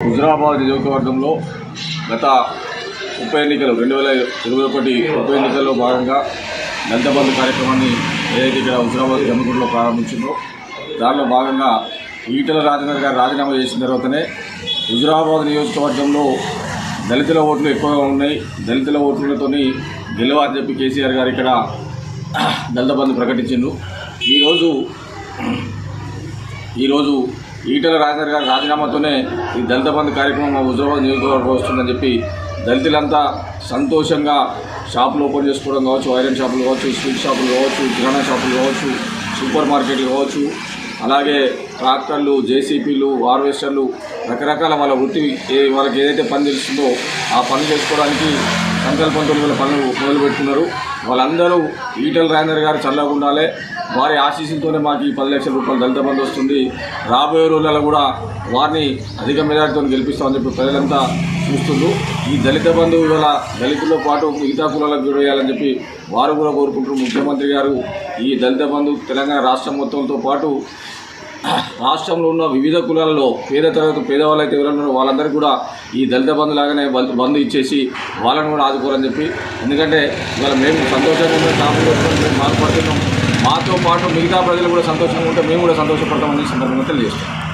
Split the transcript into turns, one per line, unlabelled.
హుజరాబాద్ నియోజకవర్గంలో గత ఉప ఎన్నికలు రెండు వేల ఇరవై ఒకటి ఉప ఎన్నికల్లో భాగంగా దళిత కార్యక్రమాన్ని ఏదైతే ఇక్కడ హుజరాబాద్ జమ్మగుడిలో ప్రారంభించిందో దానిలో భాగంగా ఈటల రాజేందర్ గారు రాజీనామా చేసిన తర్వాతనే హుజరాబాద్ నియోజకవర్గంలో దళితుల ఓట్లు ఎక్కువగా ఉన్నాయి. దళితుల ఓట్లతో గెలవని చెప్పి కేసీఆర్ గారు ఇక్కడ దళిత బంధు ప్రకటించిండు. ఈరోజు ఈరోజు ఈటల రాజేందర్ గారి రాజీనామాతోనే ఈ దళిత బంధు కార్యక్రమం మా హుజరాబాద్ నియోజకవర్గం వస్తుందని చెప్పి దళితులంతా సంతోషంగా షాపులు ఓపెన్ చేసుకోవడం కావచ్చు ఐరన్ షాపులు కావచ్చు స్వీట్ షాపులు కావచ్చు కిరాణా షాపులు కావచ్చు సూపర్ మార్కెట్లు కావచ్చు అలాగే ట్రాక్టర్లు జేసీపీలు హార్వెస్టర్లు రకరకాల వాళ్ళ వృత్తి వాళ్ళకి ఏదైతే పని తెలుస్తుందో ఆ పని చేసుకోవడానికి సంకల్పంతో వీళ్ళ పనులు మొదలుపెట్టుకున్నారు. వాళ్ళందరూ ఈటల రాజేందర్ గారు చల్లగా ఉండాలి. వారి ఆశీస్సులతోనే మాకు ఈ పది లక్షల రూపాయలు దళిత బంధు వస్తుంది. రాబోయే రోజులలో కూడా వారిని అధిక మెజార్టీతో గెలిపిస్తామని చెప్పి ప్రజలంతా చూస్తుంది ఈ దళిత బంధువు ఇవాళ దళితులతో పాటు మిగతా కులాలకు గురయ్యాలని చెప్పి వారు కూడా కోరుకుంటున్నారు. ముఖ్యమంత్రి గారు ఈ దళిత బంధు తెలంగాణ రాష్ట్రం మొత్తంతో పాటు రాష్ట్రంలో ఉన్న వివిధ కులాలలో పేద తరగతి పేదవాళ్ళు అయితే ఎవరైనా ఉన్నారో వాళ్ళందరికీ కూడా ఈ దళిత బంధు లాగానే బంధు ఇచ్చేసి వాళ్ళని కూడా ఆదుకోరని చెప్పి ఎందుకంటే ఇవాళ మేము సంతోషంగా ఉంటే కాపులు మేము బాధపడుతున్నాం. మాతో పాటు మిగతా ప్రజలు కూడా సంతోషంగా ఉంటే మేము కూడా సంతోషపడతామని సందర్భంగా తెలియజేస్తాం